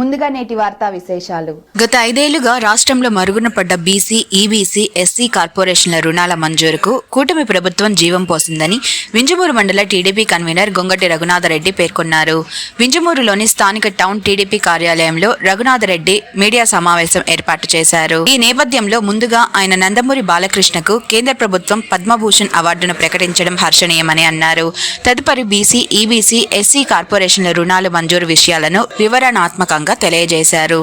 ముందుగా నేటి వార్తా విశేషాలు. గత ఐదేళ్ళుగా రాష్ట్రంలో మరుగున పడ్డ బీసీ ఈబీసీ ఎస్సీ కార్పొరేషన్ల రుణాల మంజూరుకు కూటమి ప్రభుత్వం జీవం పోసిందని వింజమూరు మండల టీడీపీ కన్వీనర్ గొంగటి రఘునాథరెడ్డి పేర్కొన్నారు. వింజమూరులోని స్థానిక టౌన్ టీడీపీ కార్యాలయంలో రఘునాథరెడ్డి మీడియా సమావేశం ఏర్పాటు చేశారు. ఈ నేపథ్యంలో ముందుగా ఆయన నందమూరి బాలకృష్ణకు కేంద్ర ప్రభుత్వం పద్మభూషణ్ అవార్డును ప్రకటించడం హర్షణీయమని అన్నారు. తదుపరి బీసీ ఈబీసీ ఎస్సీ కార్పొరేషన్ల రుణాలు మంజూరు విషయాలను వివరణాత్మకంగా తెలియజేశారు.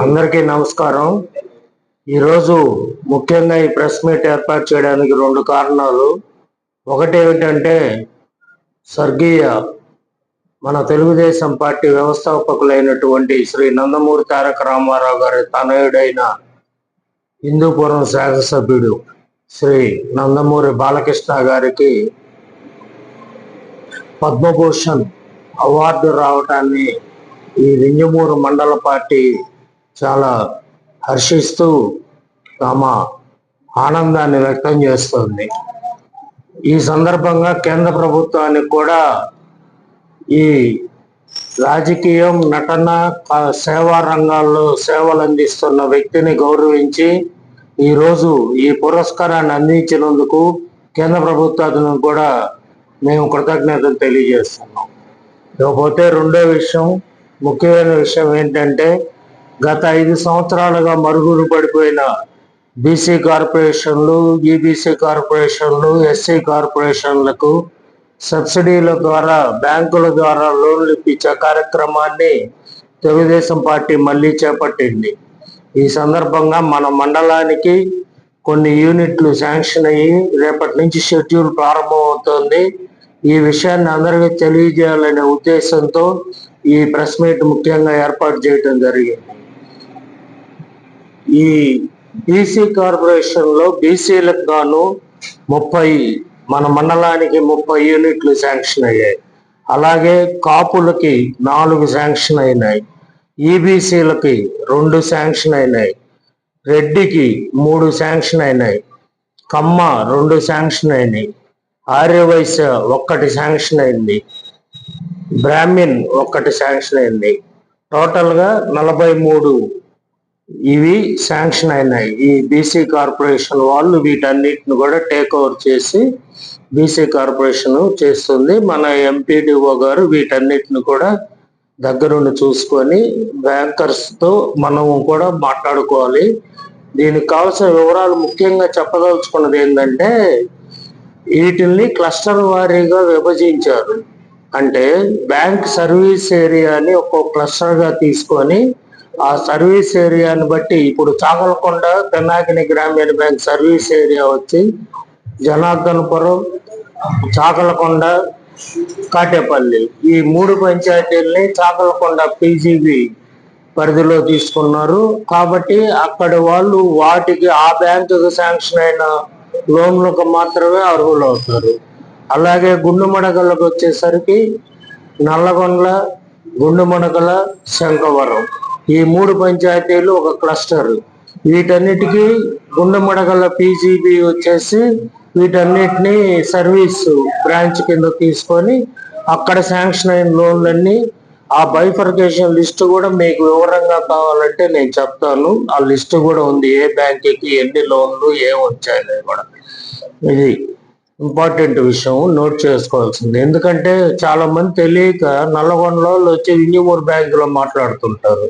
అందరికీ నమస్కారం. ఈరోజు ముఖ్యంగా ఈ ప్రెస్ మీట్ ఏర్పాటు చేయడానికి రెండు కారణాలు. ఒకటి ఏమిటంటే స్వర్గీయ మన తెలుగుదేశం పార్టీ వ్యవస్థాపకులైనటువంటి శ్రీ నందమూరి తారక రామారావు గారి తనయుడైన హిందూపురం శాసనసభ్యుడు శ్రీ నందమూరి బాలకృష్ణ గారికి పద్మభూషణ్ అవార్డు రావటాన్ని ఈ వింజమూరు మండల పార్టీ చాలా హర్షిస్తూ తమ ఆనందాన్ని వ్యక్తం చేస్తుంది. ఈ సందర్భంగా కేంద్ర ప్రభుత్వానికి కూడా ఈ రాజకీయం నటన సేవా రంగాల్లో సేవలు అందిస్తున్న వ్యక్తిని గౌరవించి ఈరోజు ఈ పురస్కారాన్ని అందించినందుకు కేంద్ర ప్రభుత్వానికి కూడా మేము కృతజ్ఞతలు తెలియజేస్తున్నాం. ఇకపోతే రెండో విషయం ముఖ్యమైన విషయం ఏంటంటే గత ఐదు సంవత్సరాలుగా మరుగులు పడిపోయిన బీసీ కార్పొరేషన్లు ఈబీసీ కార్పొరేషన్లు ఎస్సీ కార్పొరేషన్లకు సబ్సిడీల ద్వారా బ్యాంకుల ద్వారా లోన్లు ఇప్పించే కార్యక్రమాన్ని తెలుగుదేశం పార్టీ మళ్ళీ చేపట్టింది. ఈ సందర్భంగా మన మండలానికి కొన్ని యూనిట్లు శాంక్షన్ అయ్యి రేపటి నుంచి షెడ్యూల్ ప్రారంభమవుతోంది. ఈ విషయాన్ని అందరికీ తెలియజేయాలనే ఉద్దేశంతో ఈ ప్రెస్ మీట్ ముఖ్యంగా ఏర్పాటు చేయడం జరిగింది. ఈ బీసీ కార్పొరేషన్లో బీసీలకు గాను ముప్పై మన మండలానికి ముప్పై యూనిట్లు శాంక్షన్ అయ్యాయి. అలాగే కాపులకి నాలుగు శాంక్షన్ అయినాయి. ఈబీసీలకి రెండు శాంక్షన్ అయినాయి. రెడ్డికి మూడు శాంక్షన్ అయినాయి. కమ్మ రెండు శాంక్షన్ అయినాయి. ఆర్యవైశ్య ఒక్కటి శాంక్షన్ అయింది. బ్రాహ్మిన్ ఒక్కటి శాంక్షన్ అయింది. టోటల్గా నలభై మూడు ఇవి శాంక్షన్ అయినాయి. ఈ బీసీ కార్పొరేషన్ వాళ్ళు వీటన్నిటిని కూడా టేక్ ఓవర్ చేసి బీసీ కార్పొరేషన్ చేస్తుంది. మన ఎంపీడీఓ గారు వీటన్నిటిని కూడా దగ్గరుండి చూసుకొని బ్యాంకర్స్తో మనము మనం కూడా మాట్లాడుకోవాలి. దీనికి కావాల్సిన వివరాలు ముఖ్యంగా చెప్పదలుచుకున్నది ఏంటంటే వీటిల్ని క్లస్టర్ వారీగా విభజించారు. అంటే బ్యాంక్ సర్వీస్ ఏరియాని ఒక్కొక్క క్లస్టర్గా తీసుకొని ఆ సర్వీస్ ఏరియాని బట్టి ఇప్పుడు చాగలకొండ పెన్నాకిని గ్రామీణ బ్యాంక్ సర్వీస్ ఏరియా వచ్చి జనార్దనపురం చాగలకొండ కాటేపల్లి ఈ మూడు పంచాయతీల్ని చాకలకొండ పీజీబీ పరిధిలో తీసుకున్నారు. కాబట్టి అక్కడ వాళ్ళు వాటికి ఆ బ్యాంకుకు శాంక్షన్ అయిన లోన్లకు మాత్రమే అర్హులు అవుతారు అలాగే గుండు మడకలకు వచ్చేసరికి నల్లగొండల గుండు మడకల శంఖవరం ఈ మూడు పంచాయతీలు ఒక క్లస్టర్. వీటన్నిటికీ గుండు మడగల పీజీబీ వచ్చేసి వీటన్నిటిని సర్వీస్ బ్రాంచ్ కింద తీసుకొని అక్కడ శాంక్షన్ అయిన లోన్లన్నీ ఆ బైఫర్కేషన్ లిస్ట్ కూడా మీకు వివరంగా కావాలంటే నేను చెప్తాను. ఆ లిస్ట్ కూడా ఉంది. ఏ బ్యాంకుకి ఎన్ని లోన్లు ఏం వచ్చాయని కూడా. ఇది ఇంపార్టెంట్ విషయం. నోట్ చేసుకోవాల్సింది. ఎందుకంటే చాలా మంది తెలియక నల్లగొండలో వచ్చి వింజమూరు బ్యాంకులో మాట్లాడుతుంటారు.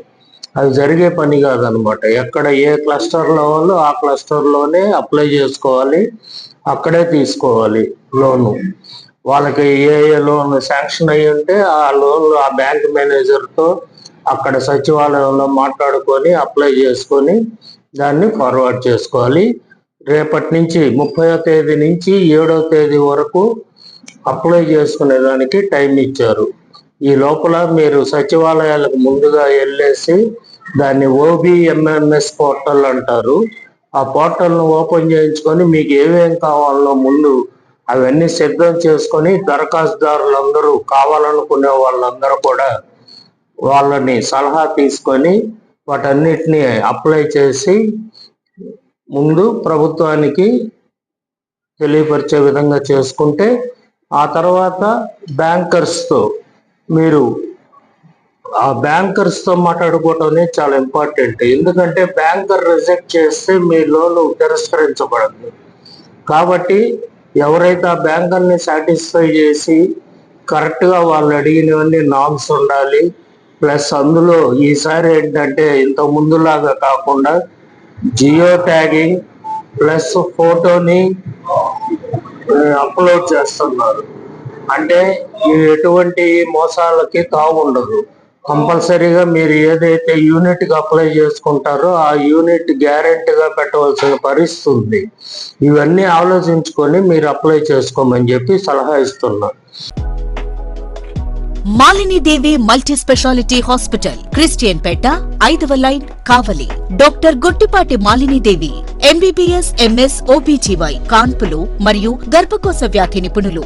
అది జరిగే పని కాదనమాట. ఎక్కడ ఏ క్లస్టర్లో వాళ్ళు ఆ క్లస్టర్లోనే అప్లై చేసుకోవాలి. అక్కడే తీసుకోవాలి లోను వాళ్ళకి ఏ ఏ లోన్ శాంక్షన్ అయ్యి ఉంటే ఆ లోన్లు ఆ బ్యాంక్ మేనేజర్తో అక్కడ సచివాలయంలో మాట్లాడుకొని అప్లై చేసుకొని దాన్ని ఫార్వర్డ్ చేసుకోవాలి. రేపటి నుంచి ముప్పయో తేదీ నుంచి ఏడో తేదీ వరకు అప్లై చేసుకునే దానికి టైం ఇచ్చారు. ఈ లోపల మీరు సచివాలయాలకు ముందుగా వెళ్ళేసి దాన్ని ఓబిఎంఎంఎస్ పోర్టల్ అంటారు. ఆ పోర్టల్ను ఓపెన్ చేయించుకొని మీకు ఏమేం కావాలో ముందు అవన్నీ సిద్ధం చేసుకొని దరఖాస్తుదారులందరూ కావాలనుకునే వాళ్ళందరూ కూడా వాళ్ళని సలహా తీసుకొని వాటన్నిటిని అప్లై చేసి ముందు ప్రభుత్వానికి తెలియపరిచే విధంగా చేసుకుంటే ఆ తర్వాత బ్యాంకర్స్తో మీరు ఆ బ్యాంకర్స్తో మాట్లాడుకోవటం అనేది చాలా ఇంపార్టెంట్. ఎందుకంటే బ్యాంకర్ రిజెక్ట్ చేస్తే మీ లోన్ తిరస్కరించబడదు. కాబట్టి ఎవరైతే ఆ బ్యాంకర్ని సాటిస్ఫై చేసి కరెక్ట్గా వాళ్ళు అడిగినవన్నీ నామ్స్ ఉండాలి. ప్లస్ అందులో ఈసారి ఏంటంటే ఇంత ముందులాగా కాకుండా జియో ట్యాగింగ్ ప్లస్ ఫోటోని అప్లోడ్ చేస్తున్నారు. అంటే ఎటువంటి మోసాలకి తావు కంపల్సరీగా మీరు ఏదైతే యూనిట్కి అప్లై చేసుకుంటారో ఆ యూనిట్ గ్యారెంటీగా పెట్టవలసిన పరిస్థితి ఉంది. ఇవన్నీ ఆలోచించుకొని మీరు అప్లై చేసుకోమని చెప్పి సలహా ఇస్తున్నా. Malinidevi multi speciality hospital Christian Peta ఐదవ line Kavali. Doctor Guttipati Malinidevi MBBS MS OBGY కాన్పులు మరియు గర్భకోశ వ్యాధి నిపుణులు.